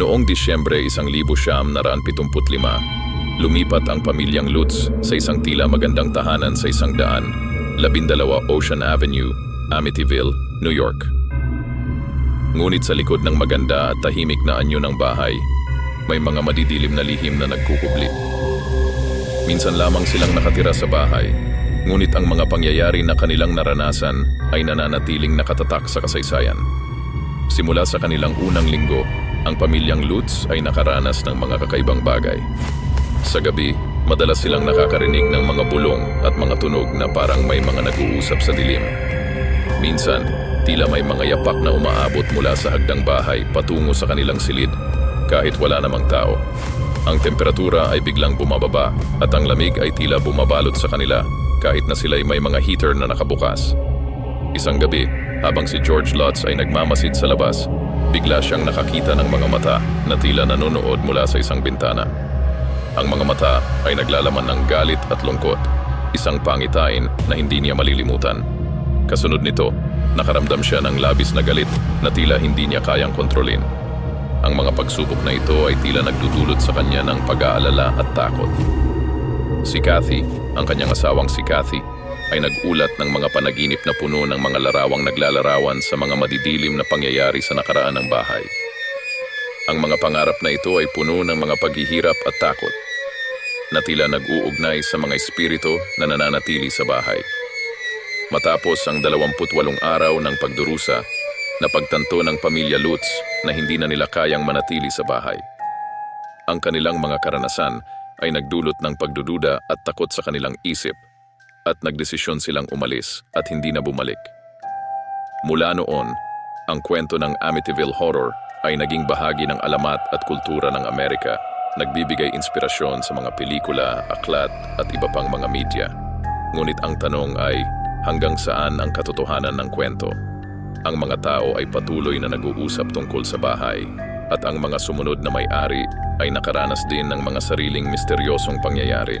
Noong Disyembre 1975, lumipat ang pamilyang Lutz sa isang tila magandang tahanan sa isang daan, labindalawa Ocean Avenue, Amityville, New York. Ngunit sa likod ng maganda at tahimik na anyo ng bahay, may mga madidilim na lihim na nagkukubli. Minsan lamang silang nakatira sa bahay, ngunit ang mga pangyayari na kanilang naranasan ay nananatiling nakatatak sa kasaysayan. Simula sa kanilang unang linggo, ang pamilyang Lutz ay nakaranas ng mga kakaibang bagay. Sa gabi, madalas silang nakakarinig ng mga bulong at mga tunog na parang may mga nag-uusap sa dilim. Minsan, tila may mga yapak na umaabot mula sa hagdang bahay patungo sa kanilang silid kahit wala namang tao. Ang temperatura ay biglang bumababa at ang lamig ay tila bumabalot sa kanila kahit na sila'y may mga heater na nakabukas. Isang gabi, habang si George Lutz ay nagmamasid sa labas, bigla siyang nakakita ng mga mata na tila nanonood mula sa isang bintana. Ang mga mata ay naglalaman ng galit at lungkot, isang pangitain na hindi niya malilimutan. Kasunod nito, nakaramdam siya ng labis na galit na tila hindi niya kayang kontrolin. Ang mga pagsubok na ito ay tila nagdudulot sa kanya ng pag-aalala at takot. Si Kathy, ang kanyang asawang si Kathy, ay nagulat ng mga panaginip na puno ng mga larawang naglalarawan sa mga madidilim na pangyayari sa nakaraan ng bahay. Ang mga pangarap na ito ay puno ng mga paghihirap at takot, na tila nag-uugnay sa mga espiritu na nananatili sa bahay. Matapos ang 28 araw ng pagdurusa, napagtanto ng pamilya Lutz na hindi na nila kayang manatili sa bahay. Ang kanilang mga karanasan ay nagdulot ng pagdududa at takot sa kanilang isip at nagdesisyon silang umalis at hindi na bumalik. Mula noon, ang kwento ng Amityville Horror ay naging bahagi ng alamat at kultura ng Amerika, nagbibigay inspirasyon sa mga pelikula, aklat at iba pang mga media. Ngunit ang tanong ay, hanggang saan ang katotohanan ng kwento? Ang mga tao ay patuloy na nag-uusap tungkol sa bahay at ang mga sumunod na may-ari ay nakaranas din ng mga sariling misteryosong pangyayari.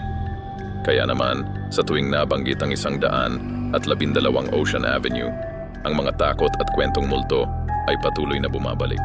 Kaya naman, sa tuwing nabanggit ang isang daan at labindalawang Ocean Avenue, ang mga takot at kwentong multo ay patuloy na bumabalik.